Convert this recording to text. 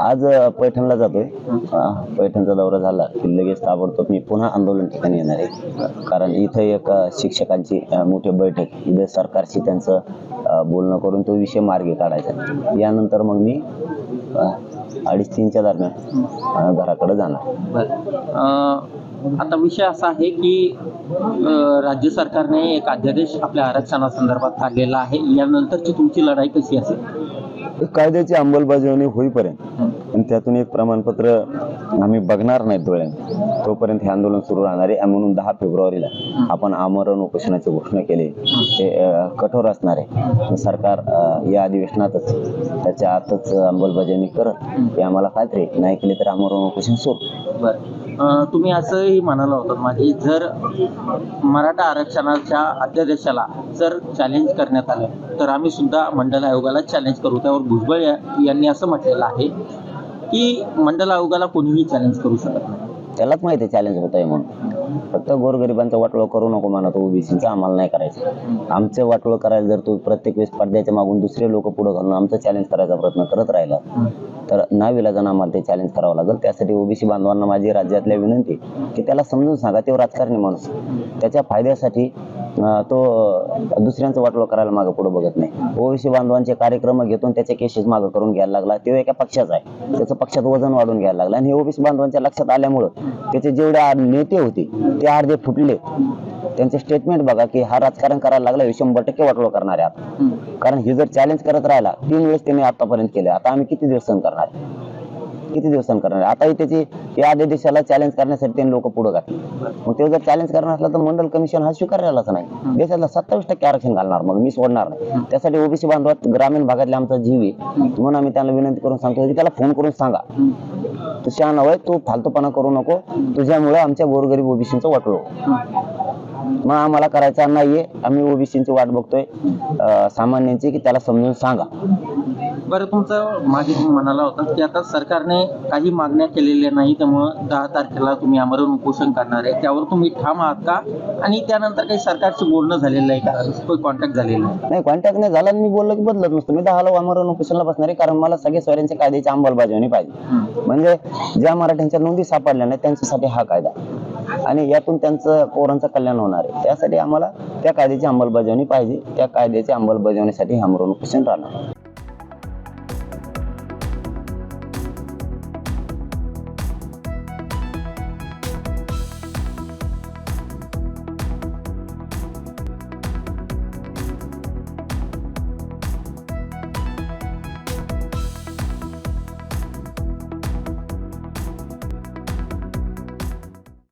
आज पैठणला जातोय. पैठणचा दौरा झाला की लगेच ताबडतोब मी पुन्हा आंदोलन ठिकाणी येणार आहे. कारण इथं एक शिक्षकांची मोठी बैठक इथं सरकारशी त्यांचं बोलणं करून तो विषय मार्गी काढायचा. यानंतर मग मी अडीच तीनच्या दरम्यान घराकडे जाणार. आता विषय असा आहे की राज्य सरकारने एक अध्यादेश आपल्या आरक्षणासंदर्भात काढलेला आहे. यानंतरची तुमची लढाई कशी असेल? कायद्याची अंमलबजावणी होईपर्यंत आणि त्यातून एक प्रमाणपत्र आम्ही बघणार नाही डोळ्याने तोपर्यंत हे आंदोलन सुरू राहणार आहे. म्हणून दहा फेब्रुवारीला आपण आमरण उपोषणाची घोषणा केली. ते कठोर असणार आहे. सरकार या अधिवेशनातच त्याच्या आतच अंमलबजावणी करत हे. आम्हाला खात्री. नाही केली तर आमरण उपोषण सुरू तुम्ही असंही म्हणाला होता माझे जर मराठा आरक्षणाच्या अध्यादेशाला जर चॅलेंज करण्यात आलं तर आम्ही सुद्धा मंडल आयोगाला चॅलेंज करू. त्यावर भुजबळ यांनी असं म्हटलेलं आहे की मंडल आयोगाला कोणीही चॅलेंज करू शकत नाही. त्यालाच माहिती चॅलेंज होत आहे म्हणून. फक्त गोरगरिबांचं वाटोळं करू नको म्हणा तो ओबीसीचं आम्हाला नाही करायचं. आमचं वाटोळं करायला जर तू प्रत्येक वेळेस पडद्याच्या मागून दुसरे लोक पुढे घालून आमचं चॅलेंज करायचा प्रयत्न करत राहिला तर नाविलाजानं आम्हाला ते चॅलेंज करावं लागेल. त्यासाठी ओबीसी बांधवांना माझी राज्यातल्या विनंती की त्याला समजून सांगा तो राजकारणी माणूस त्याच्या फायद्यासाठी तो दुसऱ्यांचं वाटोळं करायला मागं पुढे बघत नाही. ओबीसी बांधवांचे कार्यक्रम घेतून त्याचे केसेस मागं करून घ्यायला लागला. तो एका पक्षाचा आहे. त्याचं पक्षात वजन वाढून घ्यायला लागलं. आणि हे ओबीसी बांधवांच्या लक्षात आल्यामुळं त्याचे जेवढे नेते होते ते अर्धे फुटले. त्यांचे स्टेटमेंट बघा की हा राजकारण करायला लागला हे शंभर टक्के वाटोळं करणार आहे कारण हे जर चॅलेंज करत राहिला तीन वेळेस त्यांनी आतापर्यंत केले. आता आम्ही किती दिवस सहन करणार? किती दिवस सहन करणार? आताही त्याची या आदेशाला चॅलेंज करण्यासाठी त्यांनी लोक पुढे घातले. मग ते जर चॅलेंज करणार असला तर मंडल कमिशन हा स्वीकारलेलाच नाही. देशातला सत्तावीस टक्के आरक्षण घालणार मग मी सोडणार नाही. त्यासाठी ओबीसी बांधवात ग्रामीण भागातले आमचा जीव आहे. म्हणून आम्ही त्यांना विनंती करून सांगतो की त्याला फोन करून सांगा. तू शहाणा होय तू फालतूपणा करू नको. तुझ्यामुळे आमच्या गोरगरीब ओबीसीचं वाटलो मग आम्हाला करायचा नाहीये. आम्ही ओबीसीची वाट बघतोय. सामान्यांची की त्याला समजून सांगा. बरं तुमचं मागे तुम्ही म्हणाला होता की आता सरकारने काही मागण्या केलेल्या नाही त्यामुळं दहा तारखेला तुम्ही आमरण उपोषण करणार आहे. त्यावर तुम्ही ठाम आहात का? आणि त्यानंतर काही सरकारशी बोलणं झालेलं आहे का? कॉन्टॅक्ट झालेला आहे नाही कॉन्टॅक्ट नाही झाला मी बोललो की बदलत नसतो. मी दहाला आमरण उपोषणला बसणार आहे कारण मला सगळे स्वरांच्या कायद्याची अंमलबजावणी पाहिजे. म्हणजे ज्या मराठ्यांच्या नोंदी सापडल्या नाही त्यांच्यासाठी हा कायदा आणि यातून त्यांचं पोरांचं कल्याण होणार आहे. त्यासाठी आम्हाला त्या कायद्याची अंमलबजावणी पाहिजे. त्या कायद्याच्या अंमलबजावणीसाठी हे आमरण उपोषण राहणार.